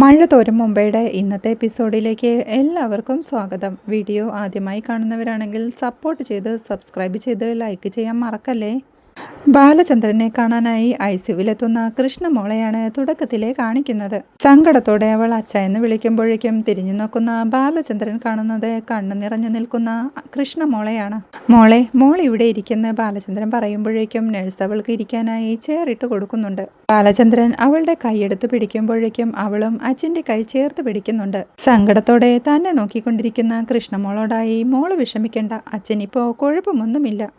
മഴ തോരും മുംബൈയുടെ ഇന്നത്തെ എപ്പിസോഡിലേക്ക് എല്ലാവർക്കും സ്വാഗതം. വീഡിയോ ആദ്യമായി കാണുന്നവരാണെങ്കിൽ സപ്പോർട്ട് ചെയ്ത് സബ്സ്ക്രൈബ് ചെയ്ത് ലൈക്ക് ചെയ്യാൻ മറക്കല്ലേ? ബാലചന്ദ്രനെ കാണാനായി ഐസിയുവിലെത്തുന്ന കൃഷ്ണമോളെയാണ് തുടക്കത്തിലെ കാണിക്കുന്നത്. സങ്കടത്തോടെ അവൾ അച്ഛ എന്ന് വിളിക്കുമ്പോഴേക്കും തിരിഞ്ഞു നോക്കുന്ന ബാലചന്ദ്രൻ കാണുന്നത് കണ്ണു നിറഞ്ഞു നിൽക്കുന്ന കൃഷ്ണമോളെയാണ്. മോളെ മോൾ ഇവിടെ ഇരിക്കുന്ന ബാലചന്ദ്രൻ പറയുമ്പോഴേക്കും നഴ്സ് അവൾക്ക് ഇരിക്കാനായി ചേറിട്ട് കൊടുക്കുന്നുണ്ട്. ബാലചന്ദ്രൻ അവളുടെ കൈയെടുത്ത് പിടിക്കുമ്പോഴേക്കും അവളും അച്ഛന്റെ കൈ ചേർത്ത് പിടിക്കുന്നുണ്ട്. സങ്കടത്തോടെ തന്നെ നോക്കിക്കൊണ്ടിരിക്കുന്ന കൃഷ്ണമോളോടായി മോൾ വിഷമിക്കേണ്ട അച്ഛനിപ്പോ കുഴപ്പമൊന്നുമില്ല.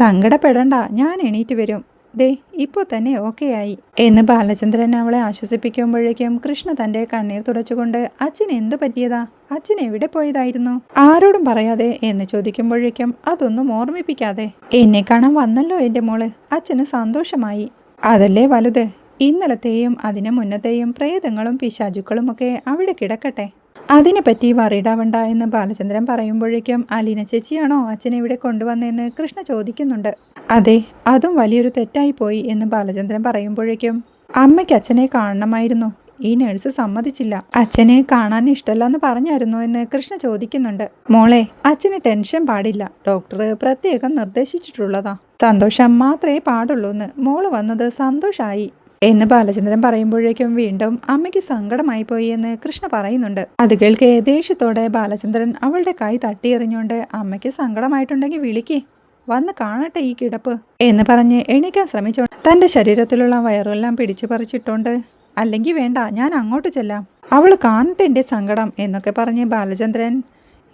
സങ്കടപ്പെടണ്ട ഞാൻ എണീറ്റ് വരും. ദേ ഇപ്പോൾ തന്നെ ഓക്കെ ആയി എന്ന് ബാലചന്ദ്രൻ അവളെ ആശ്വസിപ്പിക്കുമ്പോഴേക്കും കൃഷ്ണ തന്റെ കണ്ണീർ തുടച്ചുകൊണ്ട് അച്ഛൻ എന്തു പറ്റിയതാ? അച്ഛൻ എവിടെ പോയതായിരുന്നു? ആരോടും പറയാതെ? എന്ന് ചോദിക്കുമ്പോഴേക്കും അതൊന്നും ഓർമ്മിപ്പിക്കാതെ. എന്നെ കാണാൻ വന്നല്ലോ എന്റെ മോൾ. അച്ഛന് സന്തോഷമായി. അതല്ലേ വലുത്? ഇന്നലത്തെയും അതിന് മുന്നത്തെയും പ്രേതങ്ങളും പിശാചുക്കളും ഒക്കെ അവിടെ കിടക്കട്ടെ. അതിനെപ്പറ്റി വറിയിടാവണ്ട എന്ന് ബാലചന്ദ്രൻ പറയുമ്പോഴേക്കും അലീന ചേച്ചിയാണോ അച്ഛനെ ഇവിടെ കൊണ്ടുവന്നതെന്ന് കൃഷ്ണ ചോദിക്കുന്നുണ്ട്. അതെ അതും വലിയൊരു തെറ്റായി പോയി എന്ന് ബാലചന്ദ്രൻ പറയുമ്പോഴേക്കും അമ്മയ്ക്ക് അച്ഛനെ കാണണമായിരുന്നു. ഈ നഴ്സ് സമ്മതിച്ചില്ല. അച്ഛനെ കാണാൻ ഇഷ്ടമല്ല എന്ന് പറഞ്ഞായിരുന്നു എന്ന് കൃഷ്ണ ചോദിക്കുന്നുണ്ട്. മോളെ അച്ഛന് ടെൻഷൻ പാടില്ല. ഡോക്ടർ പ്രത്യേകം നിർദ്ദേശിച്ചിട്ടുള്ളതാ. സന്തോഷം മാത്രമേ പാടുള്ളൂ എന്ന് മോൾ വന്നത് സന്തോഷായി. എന്ന് ബാലചന്ദ്രൻ പറയുമ്പോഴേക്കും വീണ്ടും അമ്മയ്ക്ക് സങ്കടമായി പോയി എന്ന് കൃഷ്ണ പറയുന്നുണ്ട്. അത് കേൾക്കെ ദേഷ്യത്തോടെ ബാലചന്ദ്രൻ അവളുടെ കൈ തട്ടിയെറിഞ്ഞുകൊണ്ട് അമ്മയ്ക്ക് സങ്കടമായിട്ടുണ്ടെങ്കിൽ വിളിക്കേ. വന്ന് കാണട്ടെ ഈ കിടപ്പ് എന്ന് പറഞ്ഞ് എണീക്കാൻ ശ്രമിച്ചോ തന്റെ ശരീരത്തിലുള്ള വയറെല്ലാം പിടിച്ചു പറിച്ചിട്ടുണ്ട് അല്ലെങ്കിൽ വേണ്ട ഞാൻ അങ്ങോട്ട് ചെല്ലാം. അവൾ കാണട്ടെ എന്റെ സങ്കടം എന്നൊക്കെ പറഞ്ഞ് ബാലചന്ദ്രൻ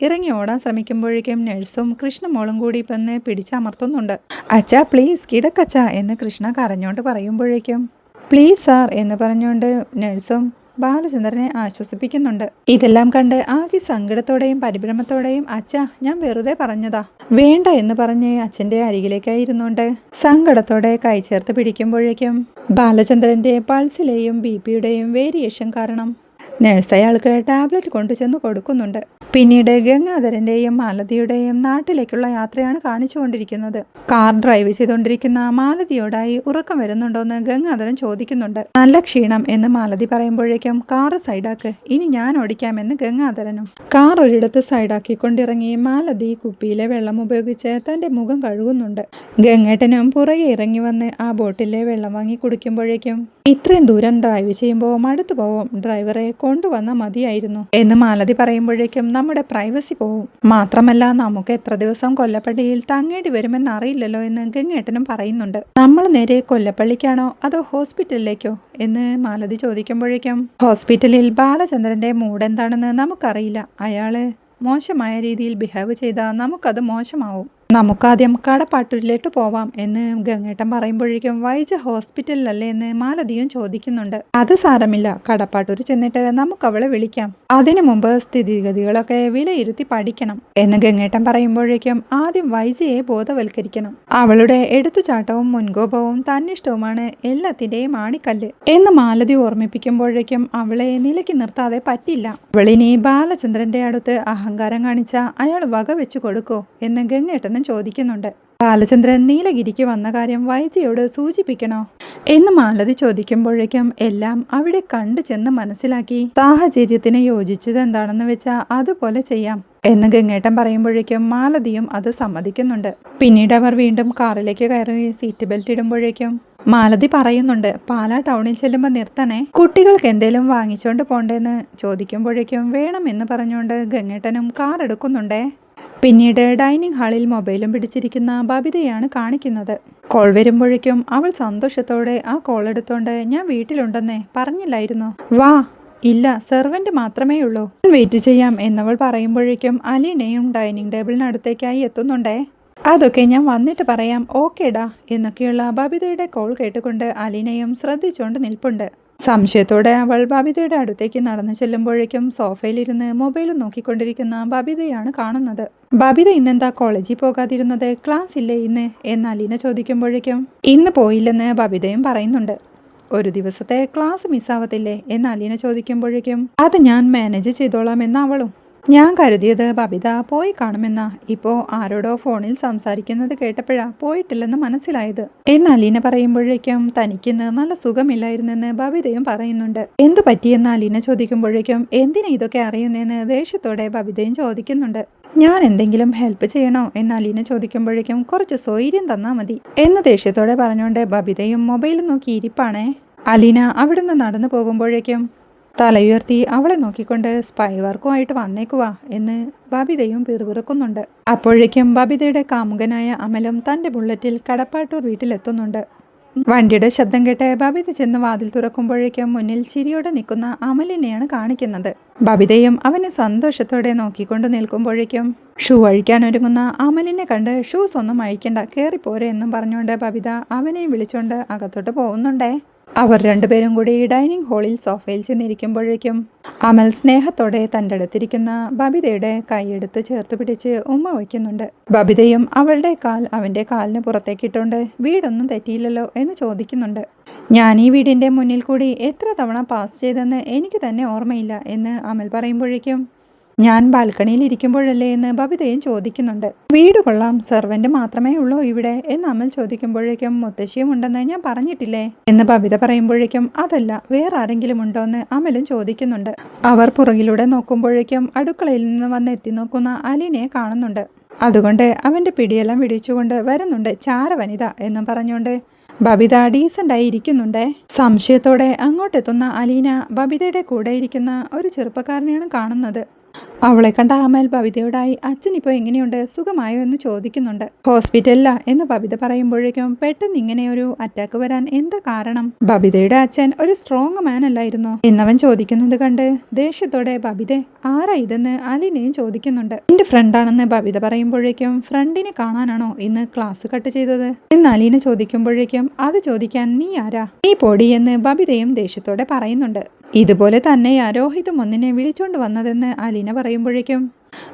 ഇറങ്ങി ഓടാൻ ശ്രമിക്കുമ്പോഴേക്കും നഴ്സും കൃഷ്ണമോളും കൂടി ഇപ്പം പിടിച്ചമർത്തുന്നുണ്ട്. അച്ഛാ പ്ലീസ് കിടക്കച്ച എന്ന് കൃഷ്ണ കരഞ്ഞോണ്ട് പറയുമ്പോഴേക്കും പ്ലീസ് സാർ എന്ന് പറഞ്ഞുകൊണ്ട് നഴ്സും ബാലചന്ദ്രനെ ആശ്വസിപ്പിക്കുന്നുണ്ട്. ഇതെല്ലാം കണ്ട് ആകെ സങ്കടത്തോടെയും പരിഭ്രമത്തോടെയും അച്ഛ ഞാൻ വെറുതെ പറഞ്ഞതാ. വേണ്ട എന്ന് പറഞ്ഞ് അച്ഛന്റെ അരികിലേക്കായി ഇരുന്നുകൊണ്ട് സങ്കടത്തോടെ കൈ ചേർത്ത് പിടിക്കുമ്പോഴേക്കും ബാലചന്ദ്രന്റെ പൾസിലെയും ബി പിയുടെയും വേരിയേഷൻ കാരണം നഴ്സ് അയാൾക്ക് ടാബ്ലറ്റ് കൊണ്ടുചെന്ന് കൊടുക്കുന്നുണ്ട്. പിന്നീട് ഗംഗാധരന്റെയും മാലതിയുടെയും നാട്ടിലേക്കുള്ള യാത്രയാണ് കാണിച്ചുകൊണ്ടിരിക്കുന്നത്. കാർ ഡ്രൈവ് ചെയ്തുകൊണ്ടിരിക്കുന്ന മാലതിയോടായി ഉറക്കം വരുന്നുണ്ടോ എന്ന് ഗംഗാധരൻ ചോദിക്കുന്നുണ്ട്. നല്ല ക്ഷീണം എന്ന് മാലതി പറയുമ്പോഴേക്കും കാറ് സൈഡാക്ക് ഇനി ഞാൻ ഓടിക്കാമെന്ന് ഗംഗാധരനും. കാർ ഒരിടത്ത് സൈഡാക്കിക്കൊണ്ടിറങ്ങി മാലതി കുപ്പിയിലെ വെള്ളം ഉപയോഗിച്ച് തന്റെ മുഖം കഴുകുന്നുണ്ട്. ഗംഗേട്ടനും പുറകെ ഇറങ്ങി വന്ന് ആ ബോട്ടിലെ വെള്ളം വാങ്ങി കുടിക്കുമ്പോഴേക്കും ഇത്രയും ദൂരം ഡ്രൈവ് ചെയ്യുമ്പോൾ മടുത്തു പോവും ഡ്രൈവറെ കൊണ്ടുവന്ന മതിയായിരുന്നു എന്ന് മാലതി പറയുമ്പോഴേക്കും നമ്മുടെ പ്രൈവസി പോവും. മാത്രമല്ല നമുക്ക് എത്ര ദിവസം കൊല്ലപ്പള്ളിയിൽ തങ്ങേണ്ടി വരുമെന്ന് അറിയില്ലല്ലോ എന്ന് ഗംഗേട്ടനും പറയുന്നുണ്ട്. നമ്മൾ നേരെ കൊല്ലപ്പള്ളിക്കാണോ അതോ ഹോസ്പിറ്റലിലേക്കോ എന്ന് മാലതി ചോദിക്കുമ്പോഴേക്കും ഹോസ്പിറ്റലിൽ ബാലചന്ദ്രന്റെ മൂഡ് എന്താണെന്ന് നമുക്കറിയില്ല. അയാൾ മോശമായ രീതിയിൽ ബിഹേവ് ചെയ്താൽ നമുക്കത് മോശമാവും. നമുക്കാദ്യം കടപ്പാട്ടൂരിലേക്ക് പോവാം എന്ന് ഗംഗേട്ടൻ പറയുമ്പോഴേക്കും വൈജ ഹോസ്പിറ്റലിലല്ലേ എന്ന് മാലതിയും ചോദിക്കുന്നുണ്ട്. അത് സാരമില്ല കടപ്പാട്ടൂർ ചെന്നിട്ട് നമുക്ക് അവളെ വിളിക്കാം. അതിനു മുമ്പ് സ്ഥിതിഗതികളൊക്കെ വിലയിരുത്തി പഠിക്കണം എന്ന് ഗംഗേട്ടൻ പറയുമ്പോഴേക്കും ആദ്യം വൈജയെ ബോധവൽക്കരിക്കണം. അവളുടെ എടുത്തുചാട്ടവും മുൻകോപവും തന്നിഷ്ടവുമാണ് എല്ലാത്തിന്റെയും ആണിക്കല്ല് എന്ന് മാലതി ഓർമ്മിപ്പിക്കുമ്പോഴേക്കും അവളെ നിലയ്ക്ക് നിർത്താതെ പറ്റില്ല. അവളിനി ബാലചന്ദ്രന്റെ അടുത്ത് അഹങ്കാരം കാണിച്ച അയാൾ വക വെച്ചു കൊടുക്കോ എന്ന് ഗംഗേട്ടൻ ചോദിക്കുന്നുണ്ട്. ബാലചന്ദ്രൻ നീലഗിരിക്ക് വന്ന കാര്യം വൈദ്യയോട് സൂചിപ്പിക്കണോ? എന്ന് മാലതി ചോദിക്കുമ്പോഴേക്കും എല്ലാം അവിടെ കണ്ടു ചെന്ന് മനസ്സിലാക്കി. സാഹചര്യത്തിന് യോജിച്ചത് എന്താണെന്ന് വെച്ചാൽ അതുപോലെ ചെയ്യാം എന്ന് ഗംഗേട്ടൻ പറയുമ്പോഴേക്കും മാലതിയും അത് സമ്മതിക്കുന്നുണ്ട്. പിന്നീട് അവർ വീണ്ടും കാറിലേക്ക് കയറി സീറ്റ് ബെൽറ്റ് ഇടുമ്പോഴേക്കും മാലതി പറയുന്നുണ്ട് പാലാ ടൗണിൽ ചെല്ലുമ്പോൾ നിർത്തണേ. കുട്ടികൾക്ക് എന്തേലും വാങ്ങിച്ചോണ്ട് പോണ്ടേന്ന്. ചോദിക്കുമ്പോഴേക്കും വേണമെന്ന് പറഞ്ഞുകൊണ്ട് ഗംഗേട്ടനും കാർ എടുക്കുന്നുണ്ടേ. പിന്നീട് ഡൈനിങ് ഹാളിൽ മൊബൈലും പിടിച്ചിരിക്കുന്ന ബബിതയാണ് കാണിക്കുന്നത്. കോൾ വരുമ്പോഴേക്കും അവൾ സന്തോഷത്തോടെ ആ കോൾ എടുത്തോണ്ട് ഞാൻ വീട്ടിലുണ്ടെന്നേ പറഞ്ഞില്ലായിരുന്നോ? വാ ഇല്ല സെർവന്റ് മാത്രമേ ഉള്ളൂ. വെയിറ്റ് ചെയ്യാം എന്നവൾ പറയുമ്പോഴേക്കും അലീനയും ഡൈനിങ് ടേബിളിനടുത്തേക്കായി എത്തുന്നുണ്ടേ. അതൊക്കെ ഞാൻ വന്നിട്ട് പറയാം ഓക്കേടാ എന്നൊക്കെയുള്ള ബബിതയുടെ കോൾ കേട്ടുകൊണ്ട് അലീനയും ശ്രദ്ധിച്ചുകൊണ്ട് നിൽപ്പുണ്ട്. സംശയത്തോടെ അവൾ ബബിതയുടെ അടുത്തേക്ക് നടന്നു ചെല്ലുമ്പോഴേക്കും സോഫയിലിരുന്ന് മൊബൈൽ നോക്കിക്കൊണ്ടിരിക്കുന്ന ബബിതയാണ് കാണുന്നത്. ബബിത ഇന്നെന്താ കോളേജിൽ പോകാതിരുന്നത്? ക്ലാസ് ഇല്ലേ ഇന്ന്? എന്ന് അലീന ചോദിക്കുമ്പോഴേക്കും ഇന്ന് പോയില്ലെന്ന് ബബിതയും പറയുന്നുണ്ട്. ഒരു ദിവസത്തെ ക്ലാസ് മിസ്സാവത്തില്ലേ? എന്ന് അലീന ചോദിക്കുമ്പോഴേക്കും അത് ഞാൻ മാനേജ് ചെയ്തോളാം എന്ന് അവളും. ഞാൻ കരുതിയത് ബബിത പോയി കാണുമെന്ന. ഇപ്പോ ആരോടോ ഫോണിൽ സംസാരിക്കുന്നത് കേട്ടപ്പോഴാ പോയിട്ടില്ലെന്ന് മനസ്സിലായത്. എന്ന് അലീന പറയുമ്പോഴേക്കും തനിക്കിന്ന് നല്ല സുഖമില്ലായിരുന്നെന്ന് ബബിതയും പറയുന്നുണ്ട്. എന്തു പറ്റിയെന്ന് അലീന ചോദിക്കുമ്പോഴേക്കും എന്തിനാ ഇതൊക്കെ അറിയുന്നതെന്ന് ദേഷ്യത്തോടെ ബബിതയും ചോദിക്കുന്നുണ്ട്. ഞാൻ എന്തെങ്കിലും ഹെൽപ്പ് ചെയ്യണോ എന്ന് അലീന ചോദിക്കുമ്പോഴേക്കും കുറച്ച് സ്വൈര്യം തന്നാ മതി എന്ന് ദേഷ്യത്തോടെ പറഞ്ഞുകൊണ്ട് ബബിതയും മൊബൈൽ നോക്കി ഇരിപ്പാണേ. അലീന അവിടുന്ന് നടന്നു പോകുമ്പോഴേക്കും തലയുയർത്തി അവളെ നോക്കിക്കൊണ്ട് സ്പൈ വർക്കുമായിട്ട് വന്നേക്കുവാ എന്ന് ബബിതയും പിറുപിറുക്കുന്നുണ്ട്. അപ്പോഴേക്കും ബബിതയുടെ കാമുകനായ അമലും തന്റെ ബുള്ളറ്റിൽ കടപ്പാട്ടൂർ വീട്ടിലെത്തുന്നുണ്ട്. വണ്ടിയുടെ ശബ്ദം കേട്ട് ബബിത ചെന്ന് വാതിൽ തുറക്കുമ്പോഴേക്കും മുന്നിൽ ചിരിയോടെ നിൽക്കുന്ന അമലിനെയാണ് കാണിക്കുന്നത്. ബബിതയും അവനെ സന്തോഷത്തോടെ നോക്കിക്കൊണ്ട് നിൽക്കുമ്പോഴേക്കും ഷൂ അഴിക്കാൻ ഒരുങ്ങുന്ന അമലിനെ കണ്ട് ഷൂസ് ഒന്നും അഴിക്കണ്ട കയറിപ്പോരെ എന്നും പറഞ്ഞുകൊണ്ട് ബബിത അവനെയും വിളിച്ചുകൊണ്ട് അകത്തോട്ട് പോകുന്നുണ്ടേ. അവർ രണ്ടുപേരും കൂടി ഡൈനിങ് ഹാളിൽ സോഫയിൽ ചെന്നിരിക്കുമ്പോഴേക്കും അമൽ സ്നേഹത്തോടെ തന്റെ അടുത്തിരിക്കുന്ന ബബിതയുടെ കൈയെടുത്ത് ചേർത്ത് പിടിച്ച് ഉമ്മ വയ്ക്കുന്നുണ്ട്. ബബിതയും അവളുടെ കാൽ അവന്റെ കാലിന് പുറത്തേക്കിട്ടുണ്ട്. വീടൊന്നും തെറ്റിയില്ലല്ലോ എന്ന് ചോദിക്കുന്നുണ്ട്. ഞാൻ ഈ വീടിന്റെ മുന്നിൽ കൂടി എത്ര തവണ പാസ് ചെയ്തെന്ന് എനിക്ക് തന്നെ ഓർമ്മയില്ല എന്ന് അമൽ പറയുമ്പോഴേക്കും ഞാൻ ബാൽക്കണിയിൽ ഇരിക്കുമ്പോഴല്ലേ എന്ന് ബബിതയും ചോദിക്കുന്നുണ്ട്. വീട് കൊള്ളാം സെർവന്റ് മാത്രമേ ഉള്ളൂ ഇവിടെ എന്ന് അമൽ ചോദിക്കുമ്പോഴേക്കും മുത്തശ്ശിയും ഉണ്ടെന്ന് ഞാൻ പറഞ്ഞിട്ടില്ലേ എന്ന് ബബിത പറയുമ്പോഴേക്കും അതല്ല വേറെ ആരെങ്കിലും ഉണ്ടോ എന്ന് അമലും ചോദിക്കുന്നുണ്ട്. അവർ പുറകിലൂടെ നോക്കുമ്പോഴേക്കും അടുക്കളയിൽ നിന്ന് വന്ന് എത്തി നോക്കുന്ന അലിനെ കാണുന്നുണ്ട്. അതുകൊണ്ട് അവന്റെ പിടിയെല്ലാം പിടിച്ചുകൊണ്ട് വരുന്നുണ്ട് ചാര വനിത എന്നും പറഞ്ഞുകൊണ്ട്. ബബിത ഡീസന്റായി ഇരിക്കുന്നുണ്ട്. സംശയത്തോടെ അങ്ങോട്ടെത്തുന്ന അലീന ബബിതയുടെ കൂടെ ഇരിക്കുന്ന ഒരു ചെറുപ്പക്കാരനെയാണ് കാണുന്നത്. അവളെ കണ്ട അമൽ ഭവിതയോടായി അച്ഛൻ ഇപ്പോൾ എങ്ങനെയുണ്ട്? സുഖമായോ? എന്ന് ചോദിക്കുന്നുണ്ട്. ഹോസ്പിറ്റലില എന്ന് ഭവിത പറയുമ്പോഴേക്കും പെട്ടെന്ന് ഇങ്ങനെ ഒരു അറ്റാക്ക് വരാൻ എന്താ കാരണം? ഭവിതയുടെ അച്ഛൻ ഒരു സ്ട്രോങ് മാൻ അല്ലായിരുന്നു. എന്നവൻ ചോദിക്കുന്നത് കണ്ട് ദേഷ്യത്തോടെ ഭവിത ആരാ ഇതെന്ന്? അലിനെയും ചോദിക്കുന്നുണ്ട്. എന്റെ ഫ്രണ്ടാണെന്ന് ഭവിത പറയുമ്പോഴേക്കും ഫ്രണ്ടിനെ കാണാനാണോ ഇന്ന് ക്ലാസ് കട്ട് ചെയ്തത്? എന്ന് അലീന ചോദിക്കുമ്പോഴേക്കും അത് ചോദിക്കാൻ നീ ആരാ? നീ പൊടി എന്ന് ഭവിതയും ദേഷ്യത്തോടെ പറയുന്നുണ്ട്. ഇതുപോലെ തന്നെ രോഹിതും ഒന്നിനെ വിളിച്ചോണ്ട് വന്നതെന്ന് അലീന പറയുമ്പോഴേക്കും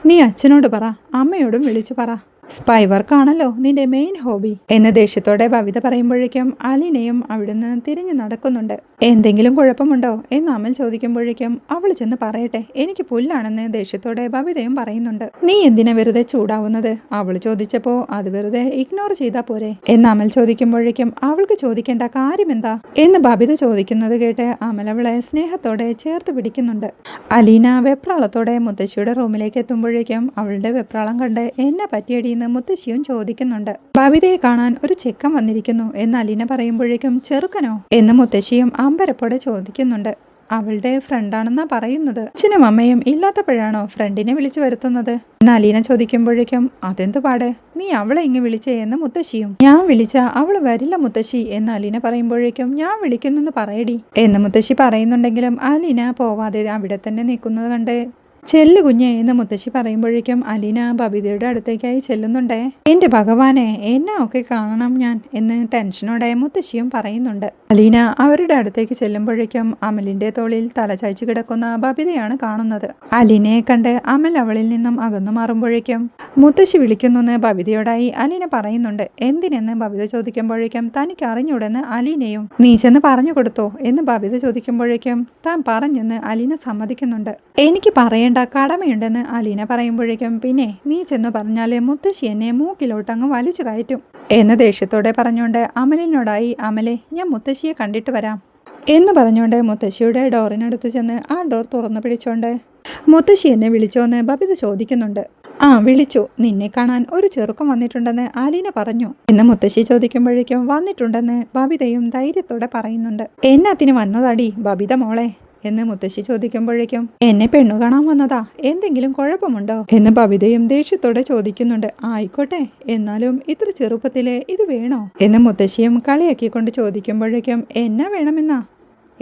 നീ അച്ഛനോട് പറ അമ്മയോടും വിളിച്ചു പറ. സ്പൈ വർക്കാണല്ലോ നിന്റെ മെയിൻ ഹോബി എന്ന ദേഷ്യത്തോടെ ഭവിത പറയുമ്പോഴേക്കും അലീനയും അവിടുന്ന് തിരിഞ്ഞു നടക്കുന്നുണ്ട്. എന്തെങ്കിലും കുഴപ്പമുണ്ടോ എന്ന് അമൽ ചോദിക്കുമ്പോഴേക്കും അവൾ ചെന്ന് പറയട്ടെ എനിക്ക് പുല്ലാണെന്ന് ദേഷ്യത്തോടെ ഭവിതയും പറയുന്നുണ്ട്. നീ എന്തിനാ വെറുതെ ചൂടാവുന്നത്? അവൾ ചോദിച്ചപ്പോ അത് വെറുതെ ഇഗ്നോർ ചെയ്താ പോരെ. എന്ന് അമൽ ചോദിക്കുമ്പോഴേക്കും അവൾക്ക് ചോദിക്കേണ്ട കാര്യം എന്താ എന്ന് ബബിത ചോദിക്കുന്നത് കേട്ട് അമൽ അവളെ സ്നേഹത്തോടെ ചേർത്ത് പിടിക്കുന്നുണ്ട്. അലീന വെപ്രാളത്തോടെ മുത്തശ്ശിയുടെ റൂമിലേക്ക് എത്തുമ്പോഴേക്കും അവളുടെ വെപ്രാളം കണ്ട് എന്നെ പറ്റിയടിയെന്ന് മുത്തശ്ശിയും ചോദിക്കുന്നുണ്ട്. ഭവിതയെ കാണാൻ ഒരു ചെക്കൻ വന്നിരിക്കുന്നു. എന്ന് അലീന പറയുമ്പോഴേക്കും ചെറുക്കനോ? എന്ന് മുത്തശ്ശിയും അമ്പരപ്പോടെ ചോദിക്കുന്നുണ്ട്. അവളുടെ ഫ്രണ്ടാണെന്നാ പറയുന്നത്? അച്ഛനും അമ്മയും ഇല്ലാത്തപ്പോഴാണോ ഫ്രണ്ടിനെ വിളിച്ചു വരുത്തുന്നത്? എന്ന് അലീന ചോദിക്കുമ്പോഴേക്കും അതെന്ത് പാട്? നീ അവളെ ഇങ്ങ് വിളിച്ചേ എന്ന് മുത്തശ്ശിയും. ഞാൻ വിളിച്ച അവൾ വരില്ല മുത്തശ്ശി. എന്ന് അലീന പറയുമ്പോഴേക്കും ഞാൻ വിളിക്കുന്നെന്ന് പറയടി. എന്ന് മുത്തശ്ശി പറയുന്നുണ്ടെങ്കിലും അലീന പോവാതെ അവിടെ തന്നെ നിൽക്കുന്നത് കണ്ട് ചെല്ലു കുഞ്ഞെ എന്ന് മുത്തശ്ശി പറയുമ്പോഴേക്കും അലീന ബബിതയുടെ അടുത്തേക്കായി ചെല്ലുന്നുണ്ടേ. എന്റെ ഭഗവാനെ എന്നെ ഒക്കെ കാണണം ഞാൻ എന്ന് ടെൻഷനോടെ മുത്തശ്ശിയും പറയുന്നുണ്ട്. അലീന അവരുടെ അടുത്തേക്ക് ചെല്ലുമ്പോഴേക്കും അമലിന്റെ തോളിൽ തലചായ്ച്ചു കിടക്കുന്ന ബബിതയാണ് കാണുന്നത്. അലീനയെ കണ്ട് അമൽ അവളിൽ നിന്നും അകന്നു മാറുമ്പോഴേക്കും മുത്തശ്ശി വിളിക്കുന്നെന്ന് ബബിതയോടായി അലീന പറയുന്നുണ്ട്. എന്തിനെന്ന്? ബബിത ചോദിക്കുമ്പോഴേക്കും തനിക്ക് അറിഞ്ഞൂടെന്ന് അലീനയും നീ ചെന്ന് പറഞ്ഞു കൊടുത്തോ എന്ന് ബബിത ചോദിക്കുമ്പോഴേക്കും താൻ പറഞ്ഞെന്ന് അലീന സമ്മതിക്കുന്നുണ്ട്. എനിക്ക് പറയേണ്ട കടമയുണ്ടെന്ന് അലീന പറയുമ്പോഴേക്കും പിന്നെ നീ ചെന്ന് പറഞ്ഞാൽ മുത്തശ്ശി എന്നെ മൂക്കിലോട്ടങ്ങ് വലിച്ചു കയറ്റും എന്ന് ദേഷ്യത്തോടെ പറഞ്ഞുകൊണ്ട് അമലിനോടായി അമലെ ഞാൻ മുത്തശ്ശിയെ കണ്ടിട്ട് വരാം എന്ന് പറഞ്ഞുകൊണ്ട് മുത്തശ്ശിയുടെ ഡോറിനടുത്ത് ചെന്ന് ആ ഡോർ തുറന്നു പിടിച്ചോണ്ട് മുത്തശ്ശി എന്നെ വിളിച്ചോന്ന് ബബിത ചോദിക്കുന്നുണ്ട്. ആ വിളിച്ചു. നിന്നെ കാണാൻ ഒരു ചെറുക്കം വന്നിട്ടുണ്ടെന്ന് ആലീന പറഞ്ഞു എന്ന് മുത്തശ്ശി ചോദിക്കുമ്പോഴേക്കും വന്നിട്ടുണ്ടെന്ന് ബബിതയും ധൈര്യത്തോടെ പറയുന്നുണ്ട്. എന്നാത്തിന് വന്നതാടി ബബിത മോളെ. എന്ന് മുത്തശ്ശി ചോദിക്കുമ്പോഴേക്കും എന്നെ പെണ്ണു കാണാൻ വന്നതാ. എന്തെങ്കിലും കുഴപ്പമുണ്ടോ? എന്ന് ബബിതയും ദേഷ്യത്തോടെ ചോദിക്കുന്നുണ്ട്. ആയിക്കോട്ടെ എന്നാലും ഇത്ര ചെറുപ്പത്തിലെ ഇത് വേണോ? എന്ന് മുത്തശ്ശിയും കളിയാക്കിക്കൊണ്ട് ചോദിക്കുമ്പോഴേക്കും എന്നാ വേണമെന്നാ?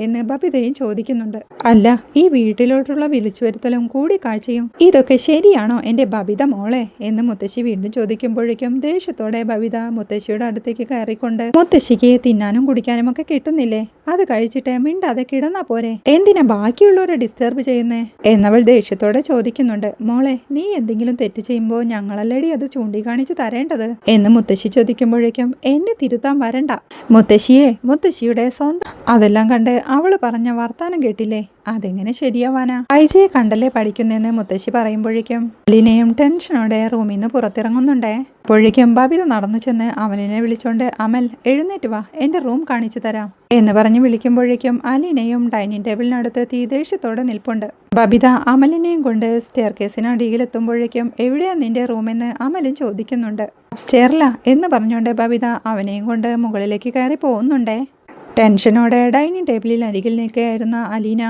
എന്ന് ബബിതയും ചോദിക്കുന്നുണ്ട്. അല്ല ഈ വീട്ടിലോട്ടുള്ള വിളിച്ചു വരുത്തലും കൂടിക്കാഴ്ചയും ഇതൊക്കെ ശരിയാണോ എന്റെ ബബിത മോളെ? എന്ന് മുത്തശ്ശി വീണ്ടും ചോദിക്കുമ്പോഴേക്കും ദേഷ്യത്തോടെ ബബിത മുത്തശ്ശിയുടെ അടുത്തേക്ക് കയറിക്കൊണ്ട് മുത്തശ്ശിക്ക് തിന്നാനും കുടിക്കാനും ഒക്കെ കിട്ടുന്നില്ലേ? അത് കഴിച്ചിട്ട് മിണ്ടാതെ കിടന്നാ പോരെ? എന്തിനാ ബാക്കിയുള്ളവരെ ഡിസ്റ്റർബ് ചെയ്യുന്നേ? എന്നവൾ ദേഷ്യത്തോടെ ചോദിക്കുന്നുണ്ട്. മോളെ നീ എന്തെങ്കിലും തെറ്റ് ചെയ്യുമ്പോൾ ഞങ്ങളല്ലടി അത് ചൂണ്ടിക്കാണിച്ച് തരേണ്ടത്? എന്ന് മുത്തശ്ശി ചോദിക്കുമ്പോഴേക്കും എന്നെ തിരുത്താൻ വരണ്ട. മുത്തശ്ശിയെ മുത്തശ്ശിയുടെ സ്വന്തം അതെല്ലാം കണ്ട് അവൾ പറഞ്ഞ വർത്താനം കേട്ടില്ലേ? അതെങ്ങനെ ശരിയാവാനാ? ഐജയെ കണ്ടല്ലേ പഠിക്കുന്നെന്ന് മുത്തശ്ശി പറയുമ്പോഴേക്കും അലിനയും ടെൻഷനോടെ റൂമിൽ നിന്ന് പുറത്തിറങ്ങുന്നുണ്ടേ. അപ്പോഴേക്കും ബബിത നടന്നു ചെന്ന് അമലിനെ വിളിച്ചോണ്ട് അമൽ എഴുന്നേറ്റ് വാ എന്റെ റൂം കാണിച്ചു തരാം. എന്ന് പറഞ്ഞ് വിളിക്കുമ്പോഴേക്കും അലീനയും ഡൈനിങ് ടേബിളിനടുത്ത് തീ ദേഷ്യത്തോടെ നിൽപ്പുണ്ട്. ബബിത അമലിനെയും കൊണ്ട് സ്റ്റെയർ കേസിനടിയിൽ അടിയിലെത്തുമ്പോഴേക്കും എവിടെയാ നിന്റെ റൂമെന്ന് അമലും ചോദിക്കുന്നുണ്ട്. സ്റ്റെയർല എന്ന് പറഞ്ഞുകൊണ്ട് ബബിത അവനെയും കൊണ്ട് മുകളിലേക്ക് കയറി പോകുന്നുണ്ടേ. ടെൻഷനോടെ ഡൈനിങ് ടേബിളിൽ അരികിൽ നിൽക്കുകയായിരുന്ന അലീന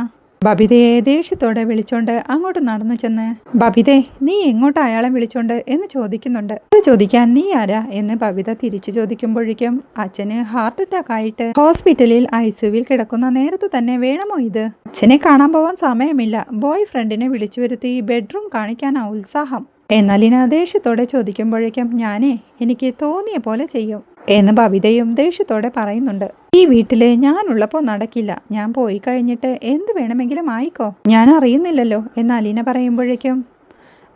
ബബിതയെ ദേഷ്യത്തോടെ വിളിച്ചോണ്ട് അങ്ങോട്ട് നടന്നു ചെന്ന്. ബബിതേ നീ എങ്ങോട്ട് അയാളെ വിളിച്ചോണ്ട്? എന്ന് ചോദിക്കുന്നുണ്ട്. അത് ചോദിക്കാൻ നീ ആരാ? എന്ന് ബബിത തിരിച്ചു ചോദിക്കുമ്പോഴേക്കും അച്ഛന് ഹാർട്ട് അറ്റാക്ക് ആയിട്ട് ഹോസ്പിറ്റലിൽ ഐസിയുവിൽ കിടക്കുന്ന നേരത്തു തന്നെ വേണമോ ഇത്? അച്ഛനെ കാണാൻ പോവാൻ സമയമില്ല. ബോയ് ഫ്രണ്ടിനെ വിളിച്ചു വരുത്തി ബെഡ്റൂം കാണിക്കാനാ ഉത്സാഹം. എന്നാൽ ദേഷ്യത്തോടെ ചോദിക്കുമ്പോഴേക്കും ഞാനേ എനിക്ക് തോന്നിയ പോലെ ചെയ്യും. എന്ന് ബബിതയും ദേഷ്യത്തോടെ പറയുന്നുണ്ട്. ഈ വീട്ടിൽ ഞാനുള്ളപ്പോൾ നടക്കില്ല. ഞാൻ പോയി കഴിഞ്ഞിട്ട് എന്ത് വേണമെങ്കിലും ആയിക്കോ. ഞാൻ അറിയുന്നില്ലല്ലോ എന്ന് അലീന പറയുമ്പോഴേക്കും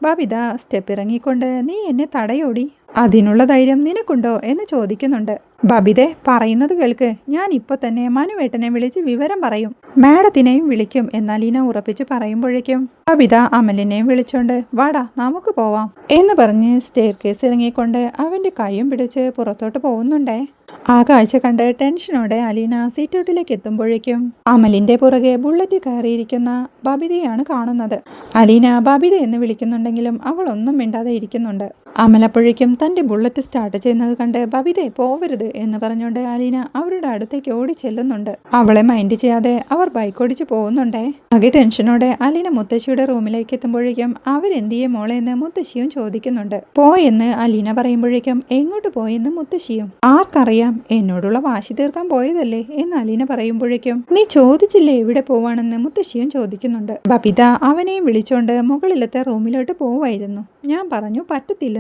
ബബിത സ്റ്റെപ്പ് ഇറങ്ങിക്കൊണ്ട് നീ എന്നെ തടയോടി. അതിനുള്ള ധൈര്യം നിനക്കുണ്ടോ എന്ന് ചോദിക്കുന്നുണ്ട്. ബബിതെ പറയുന്നത് കേൾക്ക്. ഞാൻ ഇപ്പോൾ തന്നെ മനുവേട്ടനെ വിളിച്ച് വിവരം പറയും. മാഡത്തിനെയും വിളിക്കും എന്നാൽ ഇന ഉറപ്പിച്ച് പറയുമ്പോഴേക്കും ബബിത അമലിനെയും വിളിച്ചോണ്ട് വാടാ നമുക്ക് പോവാം എന്ന് പറഞ്ഞ് സ്റ്റെയർ കേസ് ഇറങ്ങിക്കൊണ്ട് അവന്റെ കൈയും പിടിച്ച് പുറത്തോട്ട് പോകുന്നുണ്ടേ. ആ കാഴ്ച കണ്ട് ടെൻഷനോടെ അലീന സീറ്റൗട്ടിലേക്ക് എത്തുമ്പോഴേക്കും അമലിന്റെ പുറകെ ബുള്ളറ്റ് കയറിയിരിക്കുന്ന ബബിതയാണ് കാണുന്നത്. അലീന ബബിത എന്ന് വിളിക്കുന്നുണ്ടെങ്കിലും അവൾ ഒന്നും മിണ്ടാതെ ഇരിക്കുന്നുണ്ട്. അമലപ്പോഴേക്കും തന്റെ ബുള്ളറ്റ് സ്റ്റാർട്ട് ചെയ്യുന്നത് കണ്ട് ബബിതെ പോവരുത് എന്ന് പറഞ്ഞുകൊണ്ട് അലീന അവരുടെ അടുത്തേക്ക് ഓടി ചെല്ലുന്നുണ്ട് അവളെ മൈൻഡ് ചെയ്യാതെ അവർ ബൈക്ക് ഓടിച്ച് പോകുന്നുണ്ടേ. ആകെ ടെൻഷനോടെ അലീന മുത്തശ്ശിയുടെ റൂമിലേക്ക് എത്തുമ്പോഴേക്കും അവരെന്തിയെ മോളെ എന്ന് മുത്തശ്ശിയും ചോദിക്കുന്നുണ്ട്. പോയെന്ന് അലീന പറയുമ്പോഴേക്കും എങ്ങോട്ട് പോയെന്ന് മുത്തശ്ശിയും. ആർക്കറിയാം എന്നോടുള്ള വാശി തീർക്കാൻ പോയതല്ലേ? എന്ന് അലീന പറയുമ്പോഴേക്കും നീ ചോദിച്ചില്ലേ എവിടെ പോവാണെന്ന്? മുത്തശ്ശിയും ചോദിക്കുന്നുണ്ട്. ബബിത അവനെയും വിളിച്ചോണ്ട് മുകളിലത്തെ റൂമിലോട്ട് പോവായിരുന്നു. ഞാൻ പറഞ്ഞു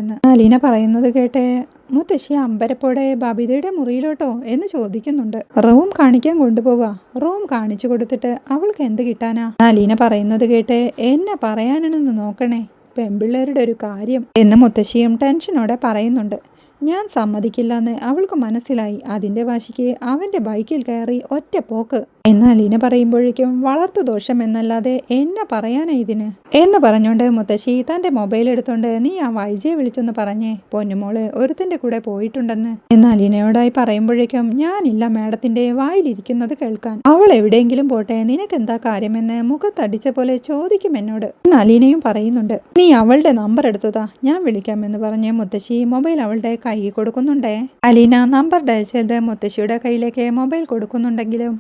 പറ്റത്തില്ലെന്ന് അലീന പറയുന്നത് കേട്ട് മുത്തശ്ശി അമ്പരപ്പോടെ ബബിതയുടെ മുറിയിലോട്ടോ? എന്ന് ചോദിക്കുന്നുണ്ട്. റൂം കാണിക്കാൻ കൊണ്ടുപോവാ. റൂം കാണിച്ചു കൊടുത്തിട്ട് അവൾക്ക് എന്ത് കിട്ടാനാ? അലീന പറയുന്നത് കേട്ട് എന്നെ പറയാനാണെന്ന് നോക്കണേ. പെൺപിള്ളേരുടെ ഒരു കാര്യം. എന്ന് മുത്തശ്ശിയും ടെൻഷനോടെ പറയുന്നുണ്ട്. ഞാൻ സമ്മതിക്കില്ലെന്ന് അവൾക്ക് മനസ്സിലായി. അതിന്റെ വാശിക്ക് അവന്റെ ബൈക്കിൽ കയറി ഒറ്റ പോക്ക്. എന്നാൽ അലീന പറയുമ്പോഴേക്കും വളർത്തു ദോഷം എന്നല്ലാതെ എന്നെ പറയാനാ ഇതിന്? എന്ന് പറഞ്ഞുകൊണ്ട് മുത്തശ്ശി തന്റെ മൊബൈൽ എടുത്തോണ്ട് നീ ആ വൈജയെ വിളിച്ചൊന്ന് പറഞ്ഞേ. പൊന്നുമോൾ ഒരുത്തിന്റെ കൂടെ പോയിട്ടുണ്ടെന്ന്. എന്ന് അലീനയോടായി പറയുമ്പോഴേക്കും ഞാനില്ല മാഡത്തിന്റെ വായിലിരിക്കുന്നത് കേൾക്കാൻ. അവൾ എവിടെയെങ്കിലും പോട്ടെ നിനക്ക് എന്താ കാര്യമെന്ന് മുഖത്തടിച്ച പോലെ ചോദിക്കും എന്നോട്. എന്ന് പറയുന്നുണ്ട് നീ അവളുടെ നമ്പർ എടുത്തതാ ഞാൻ വിളിക്കാമെന്ന് പറഞ്ഞ് മുത്തശ്ശി മൊബൈൽ അവളുടെ കൈ കൊടുക്കുന്നുണ്ടേ? അലീന നമ്പർ ഡയൽ ചെയ്ത് മുത്തശ്ശിയുടെ കയ്യിലേക്ക് മൊബൈൽ കൊടുക്കുന്നുണ്ടെങ്കിലും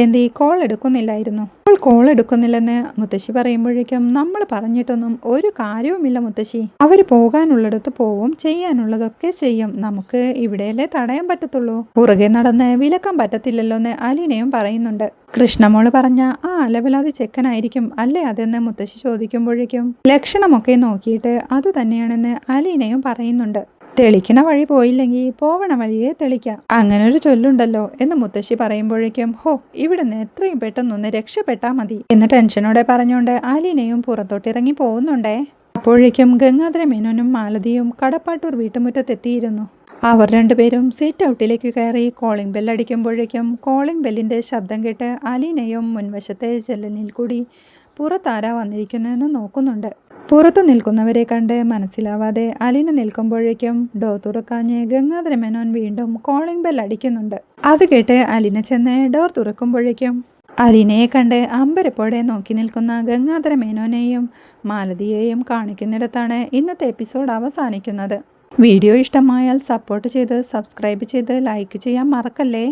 വൈജയന്തി കോൾ എടുക്കുന്നില്ലായിരുന്നു. അവൾ കോൾ എടുക്കുന്നില്ലെന്ന് മുത്തശ്ശി പറയുമ്പോഴേക്കും നമ്മൾ പറഞ്ഞിട്ടൊന്നും ഒരു കാര്യവുമില്ല മുത്തശ്ശി. അവർ പോകാനുള്ളിടത്ത് പോവും ചെയ്യാനുള്ളതൊക്കെ ചെയ്യും. നമുക്ക് ഇവിടെയല്ലേ തടയാൻ പറ്റത്തുള്ളൂ. പുറകെ നടന്ന് വിലക്കാൻ പറ്റത്തില്ലല്ലോ എന്ന് അലീനയും പറയുന്നുണ്ട്. കൃഷ്ണമോൾ പറഞ്ഞ ആ അലവിലാതെ ചെക്കനായിരിക്കും അല്ലേ അതെന്ന് മുത്തശ്ശി ചോദിക്കുമ്പോഴേക്കും ലക്ഷണമൊക്കെ നോക്കിയിട്ട് അത് തന്നെയാണെന്ന് അലീനയും പറയുന്നുണ്ട്. തെളിക്കണ വഴി പോയില്ലെങ്കിൽ പോവണ വഴിയെ തെളിക്കാം. അങ്ങനെ ഒരു ചൊല്ലുണ്ടല്ലോ എന്ന് മുത്തശ്ശി പറയുമ്പോഴേക്കും ഹോ ഇവിടുന്ന് എത്രയും പെട്ടെന്നൊന്ന് രക്ഷപ്പെട്ടാ മതി എന്ന് ടെൻഷനോടെ പറഞ്ഞുകൊണ്ട് ആലീനയും പുറത്തോട്ടിറങ്ങി പോകുന്നുണ്ടേ. അപ്പോഴേക്കും ഗംഗാധര മേനോനും മാലതിയും കടപ്പാട്ടൂർ വീട്ടുമുറ്റത്തെത്തിയിരുന്നു. അവർ രണ്ടുപേരും സീറ്റ് ഔട്ടിലേക്ക് കയറി കോളിംഗ് ബെല്ലടിക്കുമ്പോഴേക്കും കോളിംഗ് ബെല്ലിന്റെ ശബ്ദം കേട്ട് അലീനയും മുൻവശത്തെ ജനലിൽ കൂടി പുറത്താരാ വന്നിരിക്കുന്നതെന്ന് നോക്കുന്നുണ്ട്. പുറത്തു നിൽക്കുന്നവരെ കണ്ട് മനസ്സിലാവാതെ അലീന നിൽക്കുമ്പോഴേക്കും ഡോ തുറക്കാഞ്ഞ് ഗംഗാധര മേനോൻ വീണ്ടും കോളിംഗ് ബെൽ അടിക്കുന്നുണ്ട്. അത് കേട്ട് അലീന ചെന്ന് ഡോർ തുറക്കുമ്പോഴേക്കും അലീനയെ കണ്ട് അമ്പരപ്പോടെ നോക്കി നിൽക്കുന്ന ഗംഗാധര മേനോനെയും മാലതിയെയും കാണിക്കുന്നിടത്താണ് ഇന്നത്തെ എപ്പിസോഡ് അവസാനിക്കുന്നത്. വീഡിയോ ഇഷ്ടമായാൽ സപ്പോർട്ട് ചെയ്ത് സബ്സ്ക്രൈബ് ചെയ്ത് ലൈക്ക് ചെയ്യാൻ മറക്കല്ലേ?